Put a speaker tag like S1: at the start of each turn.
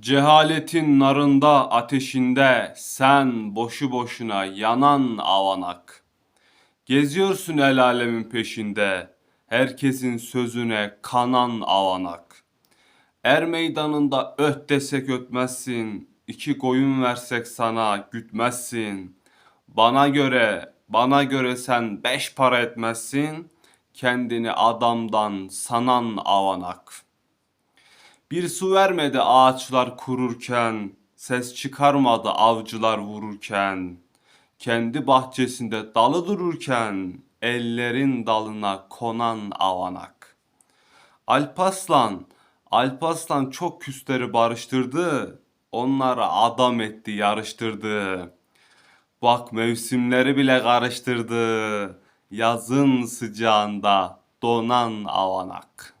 S1: Cehaletin narında ateşinde sen boşu boşuna yanan avanak. Geziyorsun el alemin peşinde herkesin sözüne kanan avanak. Er meydanında öt desek ötmezsin, iki koyun versek sana gütmezsin. Bana göre, bana göre sen beş para etmezsin, kendini adamdan sanan avanak.'' Bir su vermedi ağaçlar kururken, ses çıkarmadı avcılar vururken. Kendi bahçesinde dalı dururken, ellerin dalına konan avanak. Alpaslan, Alpaslan çok küsleri barıştırdı, onları adam etti yarıştırdı. Bak mevsimleri bile karıştırdı, yazın sıcağında donan avanak.